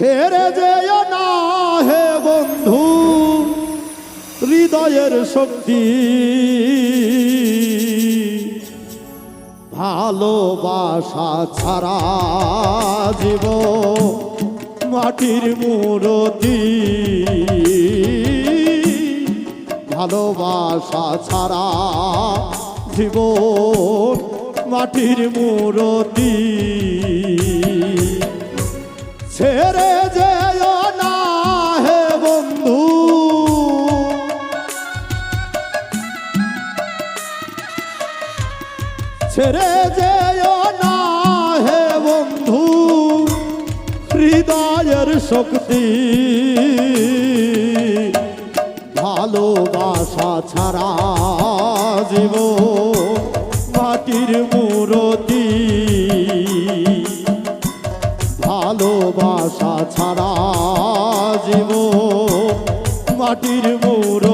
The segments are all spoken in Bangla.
ছেড়ে যেও না হে বন্ধু, হৃদয়ের শক্তি। ভালোবাসা ছাড়া জীব মাটির মূরতি। ভালোবাসা ছাড়া জীবন মাটির মূরতি। ছেড়ে যেও না হে বন্ধু। ছেড়ে যেও না হে বন্ধু, হৃদয়ের শক্তি। ভালোবাসা ছাড়া জীব মাটির মূরতি ভালোবাসা ছাড়া জীব মাটির মূরতি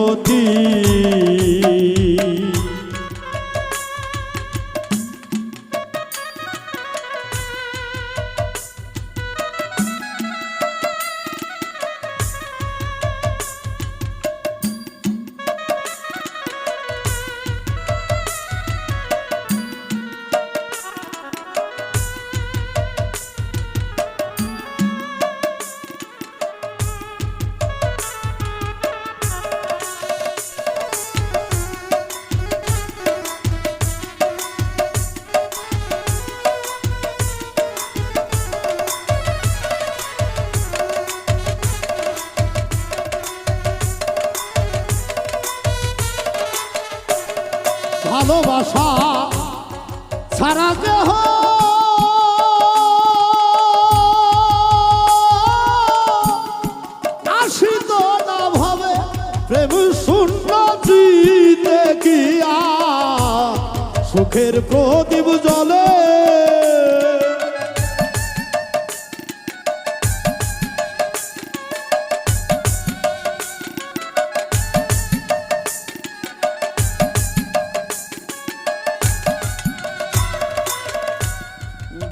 ভালোবাসা সারা দেহ। আসিত না ভাবে প্রেম শূন্য জিতে গিয়া। সুখের প্রদীপ জলে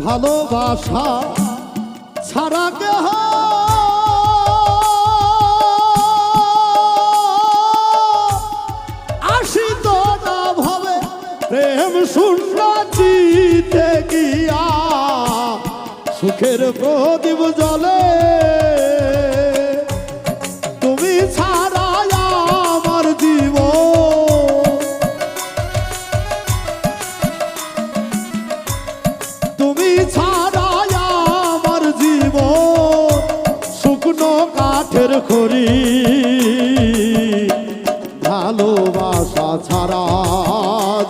ভালোবাসা ছাড়া কেহ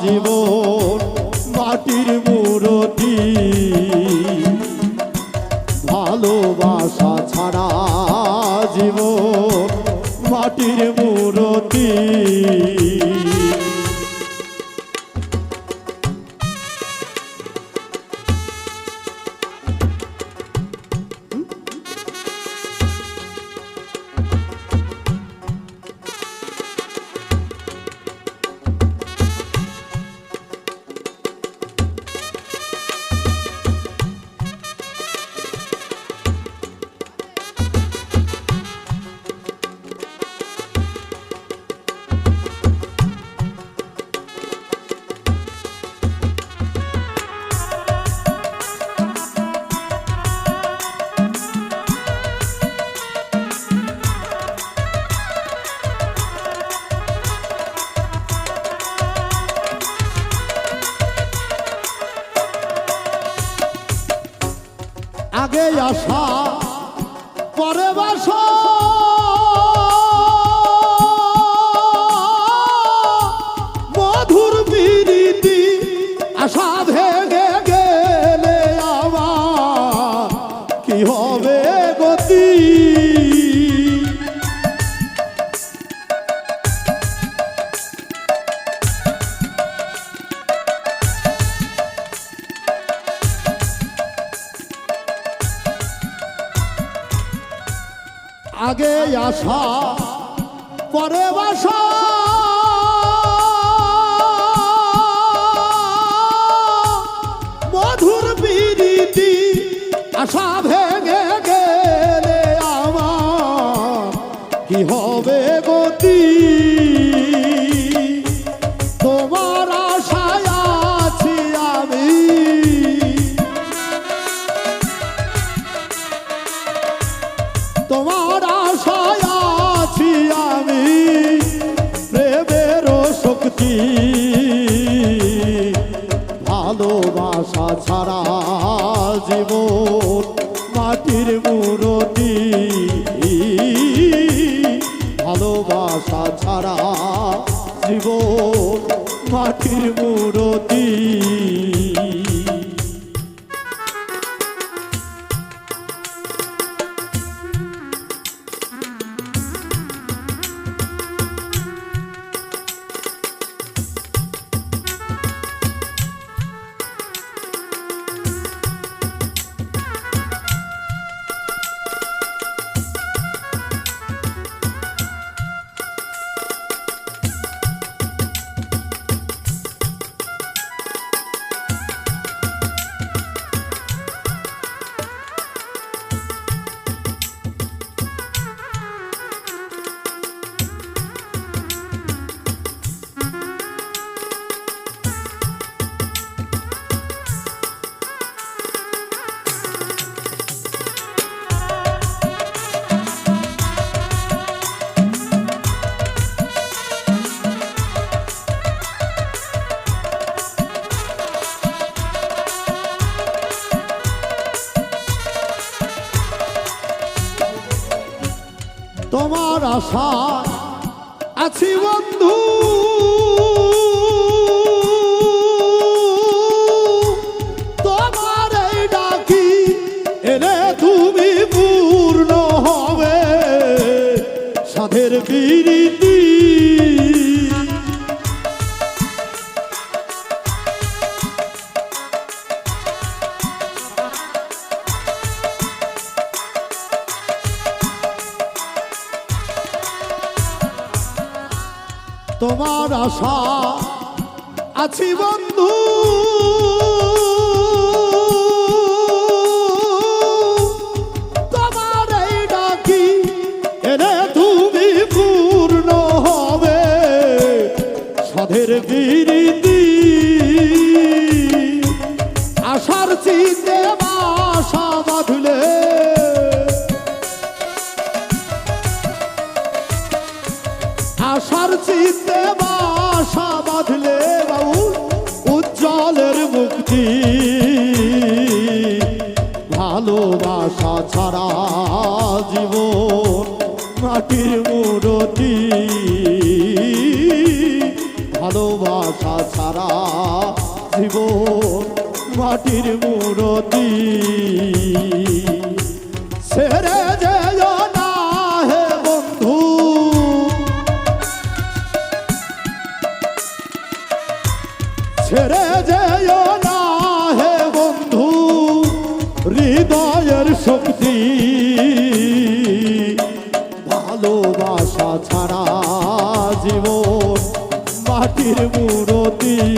জীবন মাটির মূরতি। ভালোবাসা ছাড়া জীবন মাটির মূরতি। আসা পরে বাস। আসা পরে বাসা। ভালোবাসা ছাড়া জীবন মাটির মুরতি। ভালোবাসা ছাড়া জীবন মাটির মুরতি। আশা আছি বন্ধু। আশা আছি বন্ধু। সারা জীবন মাটির মুরতি। ভালোবাসা সারা জীবন মাটির মুরতি। কি